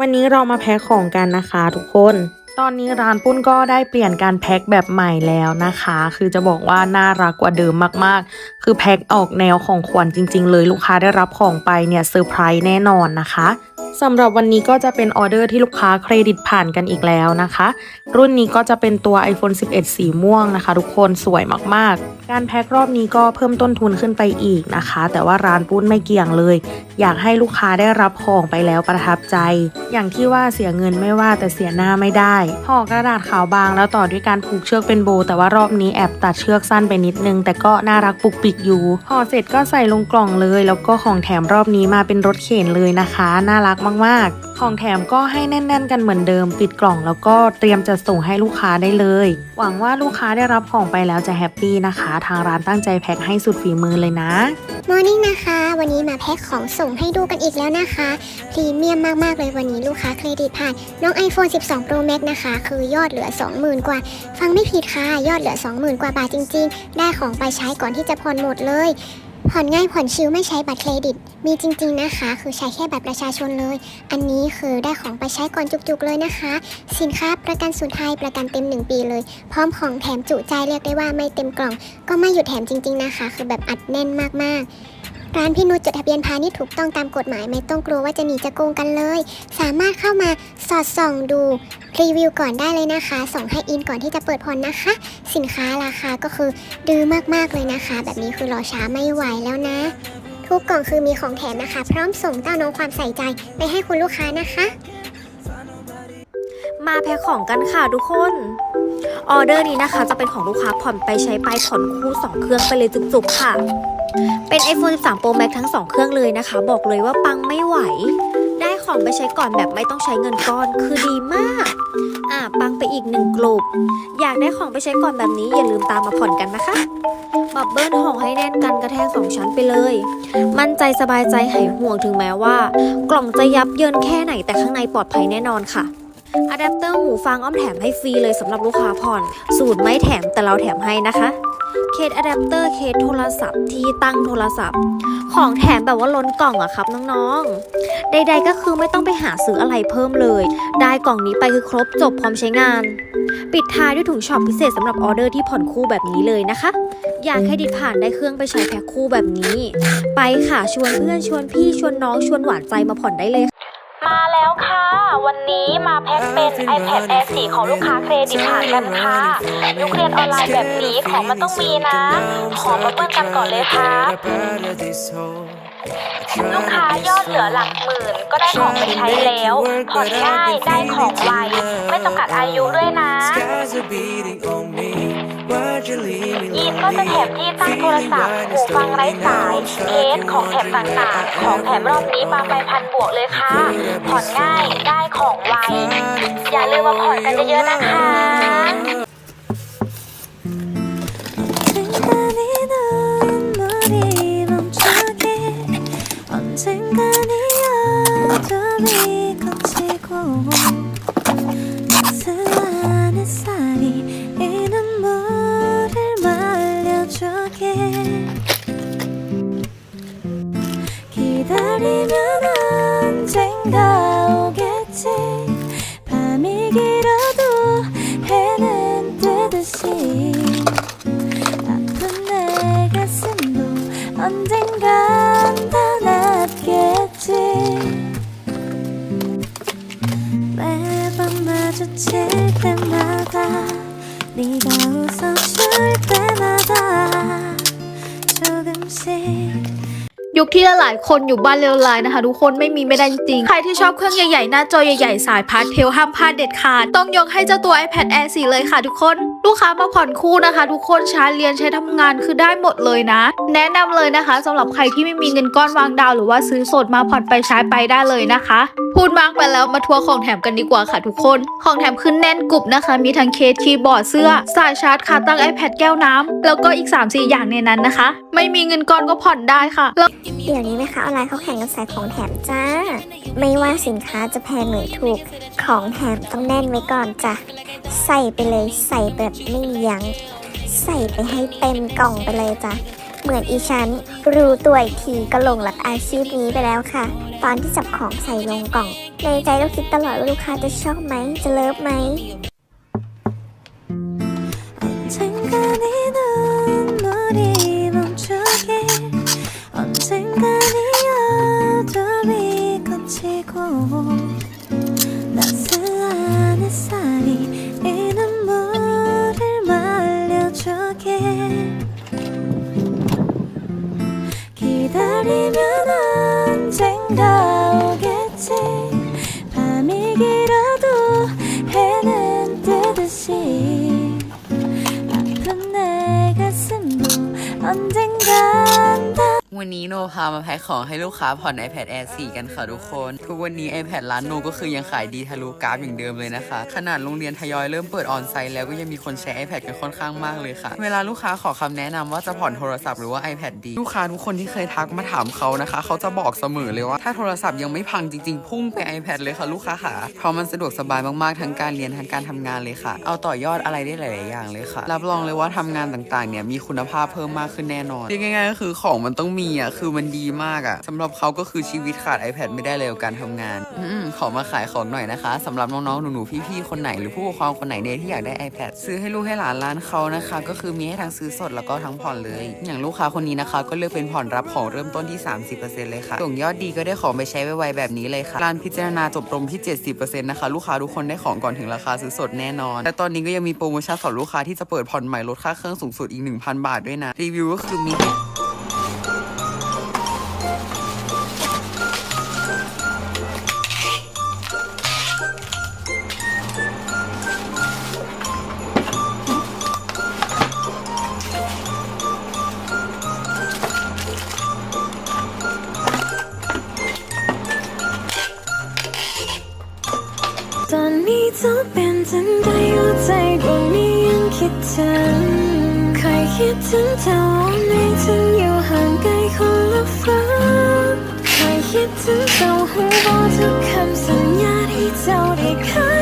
วันนี้เรามาแพ็คของกันนะคะทุกคน ตอนนี้ร้านปุ้นก็ได้เปลี่ยนการแพ็คแบบใหม่แล้วนะคะ คือจะบอกว่าน่ารักกว่าเดิมมากๆ คือแพ็คออกแนวของขวัญจริง ๆ เลยลูกค้าได้รับของไปเนี่ยเซอร์ไพรส์แน่นอนนะคะสำหรับวันนี้ก็จะเป็นออเดอร์ที่ลูกค้าเครดิตผ่านกันอีกแล้วนะคะ รุ่นนี้ก็จะเป็นตัว iPhone 11 สีม่วงนะคะ ทุกคนสวยมากๆ การแพ็ครอบนี้ก็เพิ่มต้นทุนขึ้นไปอีกนะคะ แต่ว่าร้านปุ้นไม่เกี่ยงเลยอยากให้ลูกค้าได้รับของไปแล้วประทับใจ อย่างที่ว่าเสียเงินไม่ว่าแต่เสียหน้าไม่ได้ห่อกระดาษขาวบางแล้วต่อด้วยการผูกเชือกเป็นโบ แต่ว่ารอบนี้แอบตัดเชือกสั้นไปนิดนึง แต่ก็น่ารักปุกปิกอยู่ห่อเสร็จก็ใส่ลงกล่องเลย แล้วก็ของแถมรอบนี้มาเป็นรถเข็นเลยนะคะ น่ารักมากๆของแถมก็ให้แน่น ๆ กันเหมือนเดิม ปิดกล่องแล้วก็เตรียมจะส่งให้ลูกค้าได้เลย หวังว่าลูกค้าได้รับของไปแล้วจะแฮปปี้นะคะ ทางร้านตั้งใจแพ็คให้สุดฝีมือเลยนะมอร์นิ่งนะคะ วันนี้มาแพ็คของส่งให้ดูกันอีกแล้วนะคะพรีเมียมมากๆเลยวันนี้ลูกค้าเครดิตผ่าน น้อง iPhone 12 Pro Max นะคะ คือยอดเหลือ 20,000 กว่า ฟังไม่ผิดค่ะ ยอดเหลือ 20,000 กว่าบาทจริง ๆ ได้ของไปใช้ก่อนที่จะผ่อนหมดเลย ผ่อนง่ายผ่อนชิลไม่ใช้บัตรเครดิต มีจริงๆนะคะ คือใช้แค่บัตรประชาชนเลย อันนี้คือได้ของไปใช้ก่อนจุกๆเลยนะคะ สินค้าประกันสุนไทยประกันเต็ม 1 ปีเลย พร้อมของแถมจุใจเรียกได้ว่าไม่เต็มกล่อง ก็ไม่หยุดแถมจริง ๆนะคะ คือแบบอัดแน่นมากๆ ร้านพี่นุชจดทะเบียนพาณิชย์ถูกต้องตามกฎหมายไม่ต้องกลัวว่าจะหนีจะโกงกันเลย สามารถเข้ามาสอดส่องดูรีวิวก่อนได้เลยนะคะ ส่งให้อินก่อนที่จะเปิดผ่อนนะคะ สินค้าราคาก็คือดื้อมากๆเลยนะคะ แบบนี้คือรอช้าไม่ไหวแล้วนะ ทุกกล่องคือมีของแถมนะคะ พร้อมส่งเต้าน้องความใส่ใจไปให้คุณลูกค้านะคะ มาแพ็คของกันค่ะทุกคนออเดอร์นี้นะคะจะเป็นของลูกค้าผ่อนไปใช้ไปผ่อนคู่ 2 เครื่องไปเลยจุกๆค่ะ เป็น iPhone 13 Pro Max ทั้ง 2 เครื่องเลยนะคะ บอกเลยว่าปังไม่ไหว ได้ของไปใช้ก่อนแบบไม่ต้องใช้เงินก้อนคือดีมาก อะปังไปอีกหนึ่งกลุ่มอยากได้ของไปใช้ก่อนแบบนี้อย่าลืมตามมาผ่อนกันนะคะบับเบิ้ลห่อให้แน่นกันกระแทกสองชั้นไปเลย มั่นใจสบายใจหายห่วงถึงแม้ว่า กล่องจะยับเยินแค่ไหนแต่ข้างในปลอดภัยแน่นอนค่ะอะแดปเตอร์หูฟังอ้อมแถมให้ฟรีเลยสำหรับลูกค้าผ่อน สูตรไม่แถมแต่เราแถมให้นะคะ เคสอะแดปเตอร์เคสโทรศัพท์ที่ตั้งโทรศัพท์ ของแถมแบบว่าล้นกล่องอะครับน้องๆ ใดๆก็คือไม่ต้องไปหาซื้ออะไรเพิ่มเลย ได้กล่องนี้ไปคือครบจบพร้อมใช้งาน ปิดท้ายด้วยถุงช็อปพิเศษสำหรับออเดอร์ที่ผ่อนคู่แบบนี้เลยนะคะ อยากให้ดิดผ่านได้เครื่องไปใช้แพ็คคู่แบบนี้ ไปค่ะชวนเพื่อนชวนพี่ชวนน้องชวนหวานใจมาผ่อนได้เลย มาแล้วค่ะ วันนี้มาแพ็คเป็น iPad Air 4 ของลูกค้าเครดิตผ่านกันค่ะ ลูกเรียนออนไลน์แบบนี้ของมันต้องมีนะ ขอมาเบิ้ลกันก่อนเลยครับ ลูกค้ายอดเหลือหลักหมื่นก็ได้ของไปใช้แล้วผ่อนง่ายได้ของไว ไม่จำกัดอายุด้วยนะ ยีนก็จะแถมที่ตั้งโทรศัพท์หูฟังไร้สายเคสของแถมต่างๆ ของแถมรอบนี้มาไปพันบวกเลยค่ะ ผ่อนง่ายได้ของไว อย่าลืมมาผ่อนกันเยอะๆนะคะ 마주칠 때마다 네가 웃어줄 때마다 조금씩 ยุคที่หลายๆคนอยู่บ้านเร็วไลน์นะคะ ทุกคนไม่มีไม่ได้จริงๆ ใครที่ชอบเครื่องใหญ่ๆ หน้าจอใหญ่ๆ สายพาร์ทเทลห้ามพลาดเด็ดขาด ต้องยกให้เจ้าตัว iPad Air 4 เลยค่ะทุกคน ลูกค้ามาผ่อนคู่นะคะ ทุกคนใช้เรียนใช้ทำงานคือได้หมดเลยนะ แนะนำเลยนะคะสำหรับใครที่ไม่มีเงินก้อนวางดาวน์หรือว่าซื้อสดมาผ่อนไปใช้ไปได้เลยนะคะ พูดมากไปแล้วมาทัวร์ของแถมกันดีกว่าค่ะทุกคน ของแถมขึ้นแน่นกรุบนะคะ มีทั้งเคสคีย์บอร์ดเสื้อ สายชาร์จขาตั้ง iPad แก้วน้ำแล้วก็อีก 3-4 อย่างในนั้นนะคะ ไม่มีเงินก้อนก็ผ่อนได้ค่ะเดี๋ยวนี้แม่ค้าออนไลน์เขาแข่งกันใส่ของแถมจ้า ไม่ว่าสินค้าจะแพงหรือถูก ของแถมต้องแน่นไว้ก่อนจ้ะ ใส่ไปเลยใส่แบบไม่ยัง้ง ใส่ไปให้เต็มกล่องไปเลยจ้ะ เหมือนอีฉันรู้ตัวอีกทีก็ลงหลักอาชีพนี้ไปแล้วค่ะ ตอนที่จับของใส่ลงกล่อง ในใจก็คิดตลอดว่าลูกค้าจะชอบไหมจะเลิฟไหม วันนี้โนพามาแพ็คของให้ลูกค้าผ่อน iPad Air 4 กันค่ะทุกคน ทุกวันนี้ iPad ร้านโนก็คือยังขายดีทะลุกราฟอย่างเดิมเลยนะคะ ขนาดโรงเรียนทยอยเริ่มเปิดออนไซต์แล้วก็ยังมีคนใช้ iPad กันค่อนข้างมากเลยค่ะ เวลาลูกค้าขอคำแนะนำว่าจะผ่อนโทรศัพท์หรือว่า iPad ดี ลูกค้าทุกคนที่เคยทักมาถามเขานะคะ เขาจะบอกเสมอเลยว่าถ้าโทรศัพท์ยังไม่พังจริงๆ พุ่งไป iPad เลยค่ะลูกค้าค่ะ เพราะมันสะดวกสบายมากๆทั้งการเรียนทั้งการทำงานเลยค่ะ เอาต่อยอดอะไรได้หลายๆอย่างเลยค่ะ รับรองเลยว่าทำงานต่างๆเนี่ยมีคุณภาพเพิ่มมากขึ้นแน่นอนยกง่ายๆก็คือของมันต้องมีอะคือมันดีมากอะสำหรับเขาก็คือชีวิตขาด iPad ไม่ได้เลยกับการทำงานอืมขอมาขายของหน่อยนะคะสำหรับน้องๆหนูๆพี่ๆคนไหนหรือผู้ปกครองคนไหนเนี่ยที่อยากได้ iPad ซื้อให้ลูกให้หลานร้านเขานะคะ ก็คือมีให้ทั้งซื้อสดแล้วก็ทั้งผ่อนเลย อย่างลูกค้าคนนี้นะคะ ก็เลือกเป็นผ่อนรับของเริ่มต้นที่ 30%เลยค่ะส่งยอดดีก็ได้ของไปใช้ไวๆแบบนี้เลยค่ะร้านพิจารณาจบตรงที่ 70%นะคะลูกค้าทุกคนได้ของก่อนถึงราคาซื้อสดแน่นอนและตอนนี้ก็ยังมีโปรโมชั่นสำหรับลูกค้าที่จะเปิดผ่อนใหม่ลดค่าเครื่องสูงสุดอีก 1,000 บาทด้วยนะรีวิวก็คือมี อนนี้เป็นจังใดหัวใจดวงนี้ยังคิดถึงเคยคิดถึงเธอวันนี้ถึงอยู่ห่างไกลคนละฟ้าเคยคิดถึงเจ้าหูบอกทุกคำสัญญาที่เจ้าได้ค้า